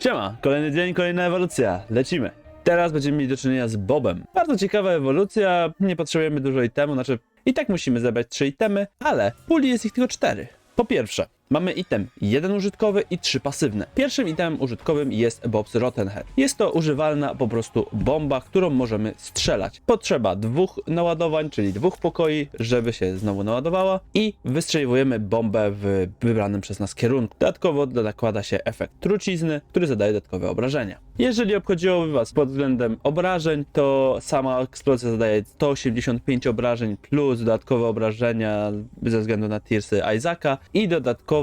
Siema, kolejny dzień, kolejna ewolucja. Lecimy. Teraz będziemy mieli do czynienia z Bobem. Bardzo ciekawa ewolucja, nie potrzebujemy dużo itemu, znaczy i tak musimy zebrać trzy itemy, ale puli jest ich tylko cztery. Po pierwsze, mamy item jeden użytkowy i trzy pasywne. Pierwszym itemem użytkowym jest Bob's Rottenhead. Jest to używalna po prostu bomba, którą możemy strzelać. Potrzeba dwóch naładowań, czyli dwóch pokoi, żeby się znowu naładowała i wystrzeliwujemy bombę w wybranym przez nas kierunku. Dodatkowo nakłada się efekt trucizny, który zadaje dodatkowe obrażenia. Jeżeli obchodziłoby Was pod względem obrażeń, to sama eksplozja zadaje 185 obrażeń plus dodatkowe obrażenia ze względu na tiersy Isaaca i dodatkowo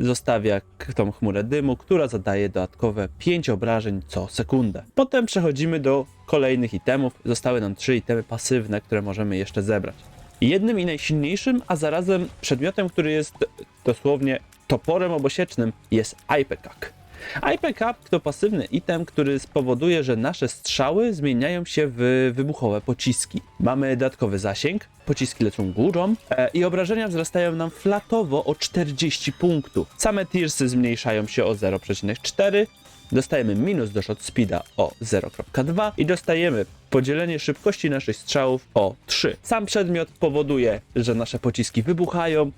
zostawia k- tą chmurę dymu, która zadaje dodatkowe 5 obrażeń co sekundę. Potem przechodzimy do kolejnych itemów. Zostały nam 3 itemy pasywne, które możemy jeszcze zebrać. Jednym i najsilniejszym, a zarazem przedmiotem, który jest dosłownie toporem obosiecznym, jest Ipekak. IPK to pasywny item, który spowoduje, że nasze strzały zmieniają się w wybuchowe pociski. Mamy dodatkowy zasięg, pociski lecą górą e, i obrażenia wzrastają nam flatowo o 40 punktów. Same tiersy zmniejszają się o 0,4, dostajemy minus do shot speeda o 0,2 i dostajemy podzielenie szybkości naszych strzałów o 3. Sam przedmiot powoduje, że nasze pociski wybuchają,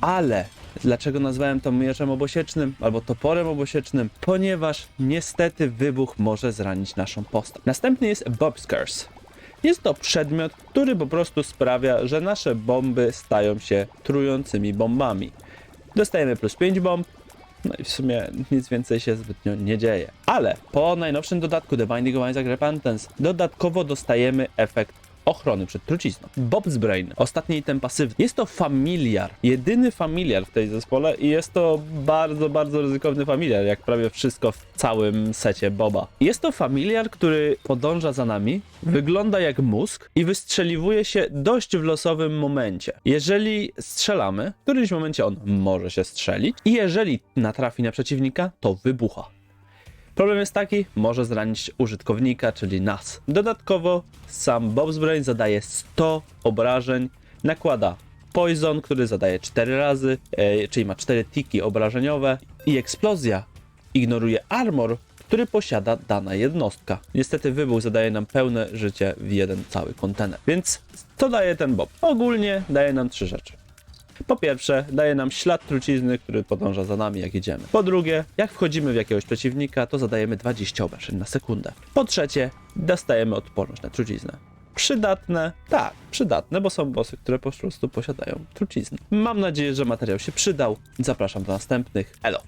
ale dlaczego nazwałem to mieczem obosiecznym albo toporem obosiecznym? Ponieważ niestety wybuch może zranić naszą postać. Następny jest Bob's Curse. Jest to przedmiot, który po prostu sprawia, że nasze bomby stają się trującymi bombami. Dostajemy plus 5 bomb, no i w sumie nic więcej się zbytnio nie dzieje. Ale po najnowszym dodatku The Binding of Isaac Repentance dodatkowo dostajemy efekt ochrony przed trucizną. Bob's Brain, ostatni item pasywny. Jest to familiar, jedyny familiar w tej zespole i jest to bardzo, bardzo ryzykowny familiar, jak prawie wszystko w całym secie Boba. Jest to familiar, który podąża za nami, wygląda jak mózg i wystrzeliwuje się dość w losowym momencie. Jeżeli strzelamy, w którymś momencie on może się strzelić i jeżeli natrafi na przeciwnika, to wybucha. Problem jest taki, może zranić użytkownika, czyli nas. Dodatkowo sam Bob's Brain zadaje 100 obrażeń, nakłada Poison, który zadaje 4 razy, e, czyli ma 4 tiki obrażeniowe i eksplozja ignoruje armor, który posiada dana jednostka. Niestety wybuch zadaje nam pełne życie w jeden cały kontener. Więc co daje ten Bob? Ogólnie daje nam trzy rzeczy. Po pierwsze, daje nam ślad trucizny, który podąża za nami, jak idziemy. Po drugie, jak wchodzimy w jakiegoś przeciwnika, to zadajemy 20 obrażeń na sekundę. Po trzecie, dostajemy odporność na truciznę. Przydatne? Tak, przydatne, bo są bossy, które po prostu posiadają truciznę. Mam nadzieję, że materiał się przydał. Zapraszam do następnych. Elo!